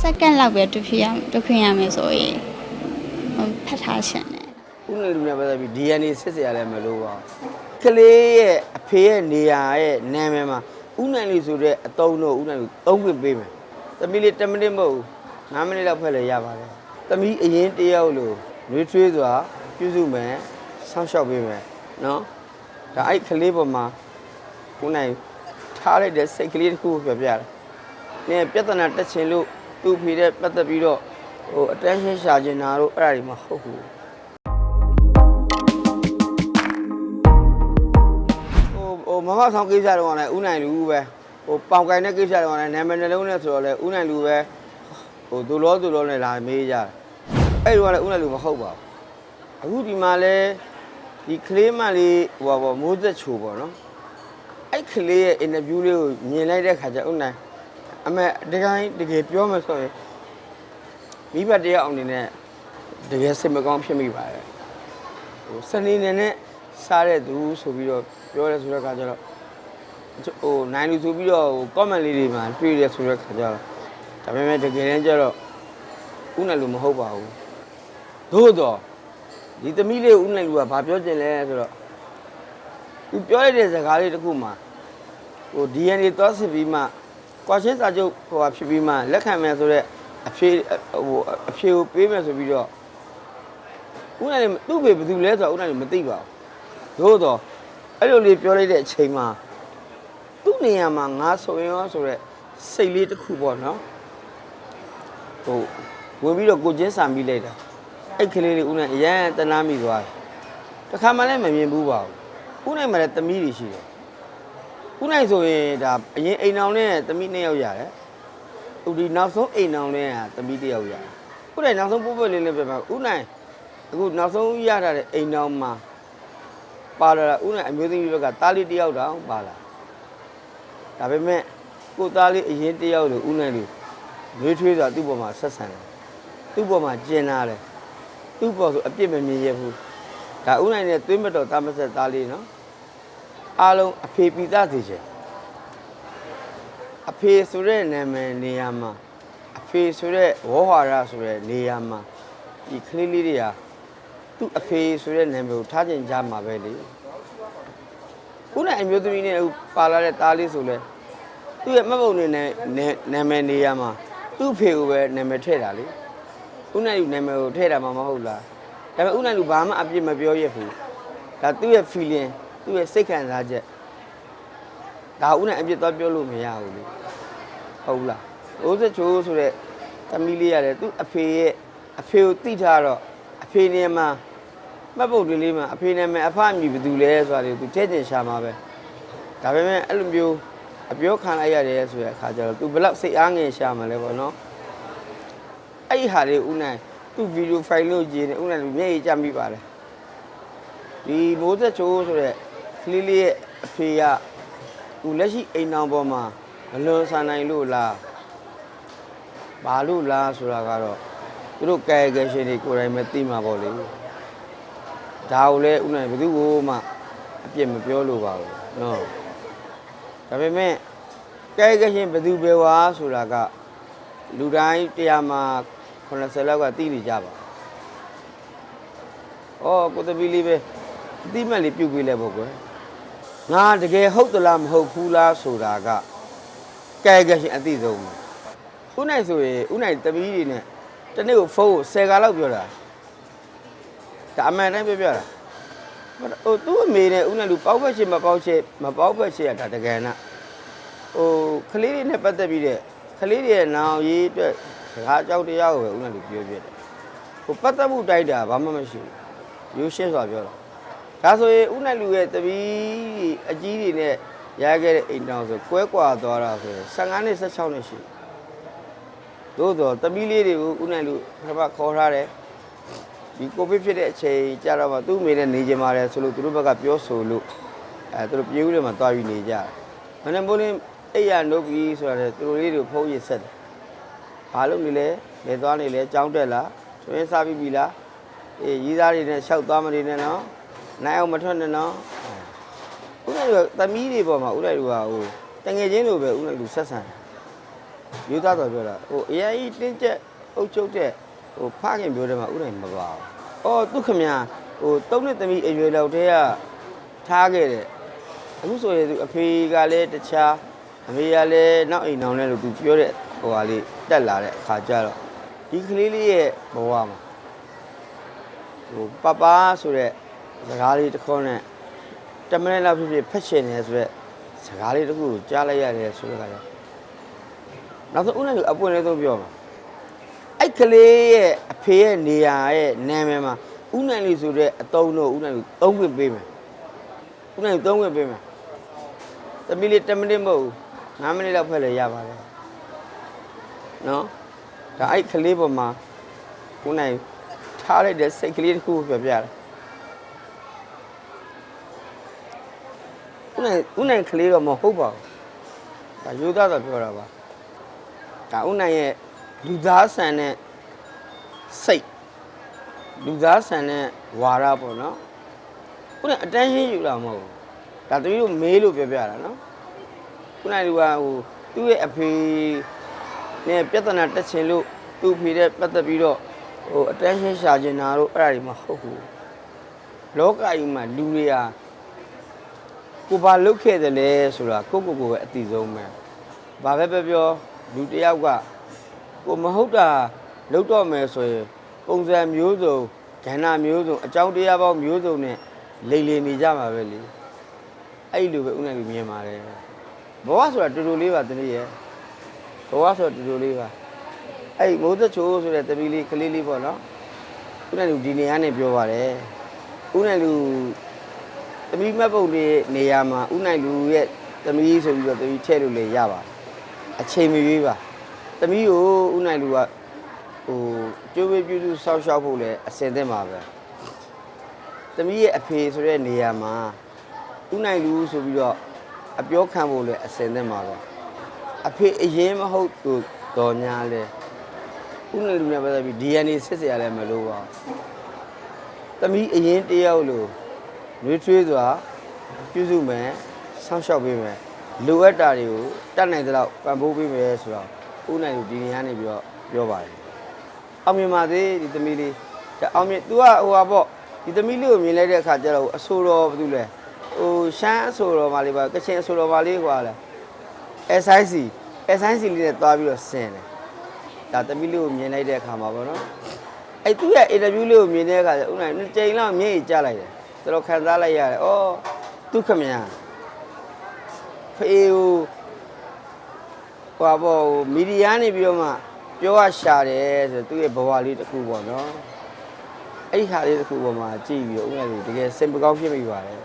စက္ကန့်လောက်ပဲတွေ့ဖြစ်ရတွေ့ခွင့်ရမယ်ဆိုရင်ဟိုဖတ်ထားရှင်တယ်ဦးနယ်လူနဲ့ပတ်သက်ပြီး DNA စစ်စရာလည်းမလိုပါဘူးကလေးရဲ့အဖေရဲ့နေရာရဲ့နာမည်မှာဦးနယ်လူဆိုတဲ့အတုံးတော့ဦးနယ်လူသုံးခွင့်ပေးမယ်သမီးလေး10မိနစ်မဟုတ်ဘူး9မိနစ်လောက်ဖက်လည်းရပါတယ်သမီးအရင်တယောက်လို့နှွေးထွေးစွာပြုစုမယ်ဆောင်းလျှောက်ပေးမယ်နော်ဒါအဲ့ကလေးပေါ်မှာဦးနယ်ထားလိုက်တဲ့စိတ်ကလေးတစ်ခုကိုပြောပြတယ်နင်ပြဿနာတက်ချင်လို့ သူ့ဖေတဲ့ပတ်သက်ပြီးတော့ဟို attention ရှာချင်တာတို့အဲ့ဒါတွေမဟုတ်ဘူးဟိုဟိုမမဆောင်ကိစ္စတော့လည်းဥနိုင်လူပဲဟိုပေါင်ကိုင်တဲ့ကိစ္စတော့လည်းနာမည်နှလုံးနဲ့ဆိုတော့လည်းဥနိုင်လူပဲဟိုဒူလောဒူလောနဲ့လာမေးကြတယ်အဲ့ဒီတော့လည်းဥနိုင်လူမဟုတ်ပါဘူးအခုဒီမှာလဲဒီကလေးမလေးဟိုပါပေါ့မိုးသက်ချိုပေါ့နော်အဲ့ကလေးရဲ့အင်တာဗျူးလေးကိုမြင်လိုက်တဲ့ခါကျဥနိုင် အမေတကယ်တကယ်ပြောမှဆိုရင်မိဘတယောက်အနေနဲ့တကယ်စိတ်မကောင်းဖြစ်မိပါတယ်ဟိုစနေနေ့နဲ့စားတဲ့သူဆိုပြီးတော့ပြောရဲဆိုတဲ့ခါကျတော့ဟိုနိုင်လူဆိုပြီးတော့ဟို comment လေးတွေမှာတွေ့ရဆိုတဲ့ခါကျတော့ဒါပေမဲ့တကယ်တမ်းကျတော့ဥနိုင်လူမဟုတ်ပါဘူးသို့တော့ဒီသမီးလေးဥနိုင်လူကဘာပြောချင်လဲဆိုတော့သူပြောရတဲ့စကားလေးတစ်ခုမှာဟို DNA သွားစစ်ပြီးမှ ကွာရှင်းစာချုပ်ဟိုဟာဖြစ်ပြီးမှလက်ခံမယ်ဆိုတော့အဖြေဟိုအဖြေကိုပေးမယ်ဆိုပြီးတော့ဥနိုင်လေးသူ့ဘေဘယ်သူလဲဆိုတော့ဥနိုင်လေးမသိပါဘူးသို့တော့အဲ့လိုလေးပြောလိုက်တဲ့အချိန်မှာသူ့နေရာမှာငါဆိုရင်ရောဆိုတော့စိတ်လေးတစ်ခုပေါ့နော်ဟိုဝင်ပြီးတော့ကိုချင်းစာမိလိုက်တာအဲ့ကလေးလေးဥနိုင်အရန်တနာမိသွားတယ်တခါမှလည်းမမြင်ဘူးပါဘူးဥနိုင်မှာလည်းတမီးတွေရှိတယ် ဥနိုင်ဆိုရင်ဒါအရင်အိမ်အောင်နဲ့တမီးနှစ်ယောက်ရတယ်ဟိုဒီနောက်ဆုံးအိမ်အောင်နဲ့ကတမီးတစ်ယောက်ရတယ်ဥနိုင်နောက်ဆုံးပို့ပို့လေးလေးပြပါဥနိုင်အခုနောက်ဆုံးရထားတဲ့အိမ်အောင်မှာပါလာတာဥနိုင်အမျိုးသမီးဘက်ကတားလေးတစ်ယောက်တောင်ပါလာဒါပေမဲ့ကိုသားလေးအရင်တစ်ယောက်လို့ဥနိုင်လို့ရွေးထွေးစွာသူ့ပေါ်မှာဆက်ဆံတယ်သူ့ပေါ်မှာကျင်လာတယ်သူ့ပေါ်ဆိုအပြစ်မမြင်ရဘူးဒါဥနိုင်နဲ့သွေးမတော်တာမဆက်သားလေးနော် အားလုံးအဖေပိသားသေးချင်အဖေဆိုတဲ့နာမည်နေရာမှာအဖေဆိုတဲ့ဝေါ်ဟာရဆိုတဲ့နေရာမှာဒီကလေးလေးတွေကသူ့အဖေဆိုတဲ့နာမည်ကိုထားကျင်ကြမှာပဲလေခုနအမျိုးသမီးနဲ့အခုပါလာတဲ့သားလေးဆိုလဲသူ့ရဲ့မှတ်ပုံနေနဲ့နာမည်နေရာမှာသူ့အဖေကိုပဲနာမည်ထည့်တာလေခုနကနာမည်ကိုထည့်တာမှမဟုတ်လားဒါပေမဲ့ခုနကဘာမှအပြစ်မပြောရဘူးဒါသူ့ရဲ့ feeling သူ့ရဲ့စိတ်ခံစားချက်ဒါဦးနဲ့အပြစ်တော့ပြောလို့မရဘူးလေဟုတ်လားဦးစချိုးဆိုတဲ့သမီးလေးရတယ်သူ့အဖေရဲ့အဖေကိုတိထားတော့အဖေနေမှာမှတ်ပုတ်ကလေးမှာအဖေနာမည်အဖအမည်ဘယ်သူလဲဆိုတာလေသူထည့်ကျင်ရှာမှာပဲဒါပေမဲ့အဲ့လိုမျိုးအပြောခံလိုက်ရတယ်ဆိုတဲ့အခါကျတော့သူဘယ်လောက်စိတ်အားငယ်ရှာမှာလဲပေါ့နော်အဲ့ဒီဟာလေးဦးနိုင်သူ့ဗီဒီယိုဖိုင်လို့ကြည့်နေဦးနိုင်လူမျက်ရည်ကျမိပါလေဒီမိုးသက်ချိုးဆိုတဲ့ ကလေးလေးရဲ့အဖေကသူလက်ရှိအိမ်အောင်ပေါ်မှာမလွန်ဆန်နိုင်လို့လားဘာလို့လားဆိုတာကတော့သူတို့ကဲကဲရှင်တွေကိုယ်တိုင်ပဲသိမှာပေါ့လေဒါကိုလည်းဥနိုင်ဘယ်သူ့ကိုမှအပြစ်မပြောလို့ပါဘူးနော်ဒါပေမဲ့ကဲကဲရှင်ဘယ်သူပဲဝါဆိုတာကလူတိုင်းတရားမှာ80လောက်ကသိနေကြပါ။အော်ကိုသမီးလေးပဲအတိမတ်လေးပြုတ်ပေးလဲပေါ့ကွယ်။ ငါတကယ်ဟုတ်သလားမဟုတ်ဘူးလားဆိုတာကကဲကဲရှင်အတိဆုံးပဲ။ဦးနိုင်ဆိုရင်ဦးနိုင်သမီးတွေနဲ့တနေ့ကိုဖုန်းကို10ခါလောက်ပြောတာ။ဒါအမှန်တိုင်းပြောပြတာ။ဟိုသူ့အမေနဲ့ဦးနိုင်လူပေါက်ဖက်ချင်မပေါက်ချင်မပေါက်ဖက်ချင်ရတာတကယ်နာ။ဟိုကလေးတွေနဲ့ပတ်သက်ပြီးတဲ့ကလေးတွေရဲ့နောင်ရေးအတွက်စကားအကြောက်တရားကိုပဲဦးနိုင်လူပြောပြတယ်။ဟိုပတ်သက်မှုတိုက်တာဘာမှမရှိဘူး။ရိုးရှင်းစွာပြောတာ ဒါဆိုရင်ဥနိုင်လူရဲ့တပီးအကြီးတွေနဲ့ရခဲ့တဲ့အိမ်တောင်ဆိုကွဲကွာသွားတာဆိုရင်15နှစ်16နှစ်ရှိသို့တော့တပီးလေးတွေကိုဥနိုင်လူခဏခေါ်ထားတယ်ဒီကိုဗစ်ဖြစ်တဲ့အချိန်ကြာတော့မှသူ့မိနဲ့နေကြမှာလဲဆိုလို့သူတို့ဘက်ကပြောဆိုလို့အဲသူတို့ပြေးဦးတွေမှာတွားပြီးနေကြတယ်မနေ့မိုးလင်းအိပ်ရနှုတ်ပြီးဆိုတာလေသူတို့လေးတွေဖုံးရဆက်တယ်ဘာလို့နေလဲနေသွားနေလဲကြောင်းတက်လားတွင်းစားပြီးပြီလားအေးရီးသားတွေနဲ့ရှောက်သွားမနေနဲ့နော် နိုင်အောင်မထွက်နဲ့နော်ဥလိုက်တို့သမီးတွေပေါ်မှာဥလိုက်တို့ကဟိုတငယ်ချင်းလိုပဲဥလိုက်တို့ဆက်ဆံတယ်ယူသားတော်ပြောတာဟိုအရင်ကြီးတင်းကျက်အုပ်ချုပ်တဲ့ဟိုဖခင်ပြောတယ်မှာဥနိုင်မပါဘူး။အော်သူခမညာဟိုတုံးနှစ်သမီးအရွယ်လောက်တည်းကထားခဲ့တယ်အခုဆိုရင်သူအဖေကလည်းတခြားအမေကလည်းနောက်အိမ်နောက်နဲ့လို့သူပြောတဲ့ဟိုဟာလေးတက်လာတဲ့အခါကျတော့ဒီကလေးလေးရဲ့ဘဝမှာဟိုပပဆိုတဲ့ စကားလေးတစ်ခေါက်နဲ့တမန်လောက်ဖြစ်ဖြစ်ဖက်ရှင်နေဆိုတဲ့စကားလေးတစ်ခုကိုကြားလိုက်ရတယ်ဆိုတော့ကလည်းနောက်ဆုံးဦးနဲ့အပွင့်လေးသုံးပြောမှာအဲ့ကလေးရဲ့အဖေရဲ့နေရာရဲ့နာမည်မှာဦးနိုင်လေးဆိုတဲ့အတုံးတော့ဦးနိုင်လေးသုံးခွင့်ပေးမယ်ဦးနိုင်လေးသုံးခွင့်ပေးမယ်သမီးလေး10မိနစ်မဟုတ်ဘူး9မိနစ်လောက်ဖက်လည်းရပါတယ်နော်ဒါအဲ့ကလေးပေါ်မှာဦးနိုင်ထားလိုက်တဲ့စိတ်ကလေးတစ်ခုကိုပြပြတယ် ဦးနိုင်ဦးနိုင်ကလေးတော့မဟုတ်ပါဘူးဒါယူသားတော့ပြောတာပါဒါဦးနိုင်ရဲ့လူသားဆန်တဲ့စိတ်လူသားဆန်တဲ့ဝါရပေါ့နော်ဦးနိုင်အတန်းရှင်းယူတာမဟုတ်ဘူးဒါတမီးတို့မေးလို့ပြောပြတာနော်ဦးနိုင်လူကဟိုသူ့ရဲ့အဖေနဲ့ပြဿနာတက်ချင်လို့သူ့အဖေနဲ့ပတ်သက်ပြီးတော့ဟိုအတန်းရှင်းရှာချင်တာတို့အဲ့ဒါတွေမဟုတ်ဘူးလောကကြီးမှာလူတွေဟာ ကိုဘာလုတ်ခဲ့တယ်လဲဆိုတာကိုယ့်ကိုယ်ကိုယ်ပဲအသိဆုံးပဲဘာပဲပြောပြောလူတစ်ယောက်ကကိုမဟုတ်တာလုတ်တော့မယ်ဆိုရင်ပုံစံမျိုးစုံခန္ဓာမျိုးစုံအကြောင်းတရားပေါင်းမျိုးစုံနဲ့လိမ်လည်နေကြမှာပဲလေအဲ့လိုပဲဥနိုင်လူမြင်ပါတယ်ဘဝဆိုတာတူတူလေးပါတနည်းရဲ့ဘဝဆိုတာတူတူလေးပါအဲ့မိုးသက်ချိုးဆိုတဲ့တပီးလေးကလေးလေးပေါ့နော်ဥနိုင်လူဒီနေရာနဲ့ပြောပါတယ်ဥနိုင်လူ သမီးမတ်ပုတ်လေးနေရာမှာဥနိုင်လူရဲ့သမီးဆိုပြီးတော့သမီးထည့်လို့လည်းရပါတယ်အချိန်မရွေးပါသမီးကိုဥနိုင်လူကဟိုကျိုးပေးပြုစုစောက်ရှောက်ဖို့လည်းအစင်သင့်ပါပဲသမီးရဲ့အဖေဆိုတဲ့နေရာမှာဥနိုင်လူဆိုပြီးတော့အပြောခံဖို့လည်းအစင်သင့်ပါပဲအဖေအရင်မဟုတ်သူတော်ညာလဲဥနိုင်လူနဲ့ပတ်သက်ပြီး DNA စစ်စရာလည်းမလိုပါဘူးသမီးအရင်တယောက်လို့ နှွေးထွေးစွာပြုစုမယ်စောင့်ရှောက်ပေးမယ်လိုအပ်တာတွေကိုတတ်နိုင်သလောက်ပံ့ပိုးပေးမယ်ဆိုတော့ဥနိုင်လူဒီနေရာနေပြီးတော့ပြောပါတယ်အောင်မြင်ပါသေးဒီသမီးလေးဒါအောင်မြင် तू ကဟိုပါပေါ့ဒီသမီးလေးကိုမြင်လိုက်တဲ့အခါကျတော့အဆိုတော်ဘာလို့လဲဟိုရှမ်းအဆိုတော်မလေးပါကချင်အဆိုတော်မလေးကွာလဲ SIC SIC လေးနဲ့သွားပြီးတော့ဆင်တယ်ဒါသမီးလေးကိုမြင်လိုက်တဲ့အခါမှာပေါ့နော်အဲ့သူ့ရဲ့အင်တာဗျူးလေးကိုမြင်တဲ့အခါကျဥနိုင်နှစ်ကြိမ်လောက်မျက်ရည်ကျလိုက်တယ် တော်တော်ခံစားလိုက်ရတယ်ဩသူခမညာဖေးဟိုဟိုဘောမီဒီယာနေပြီးတော့မှပြောရရှာတယ်ဆိုသူ့ရဲ့ဘဝလေးတစ်ခုပေါ့နော်အဲ့ဒီဟာလေးတစ်ခုပေါ်မှာကြည့်ပြီးတော့ဥနိုင်လူတကယ်စင်ပကောင်းဖြစ်မိပါတယ်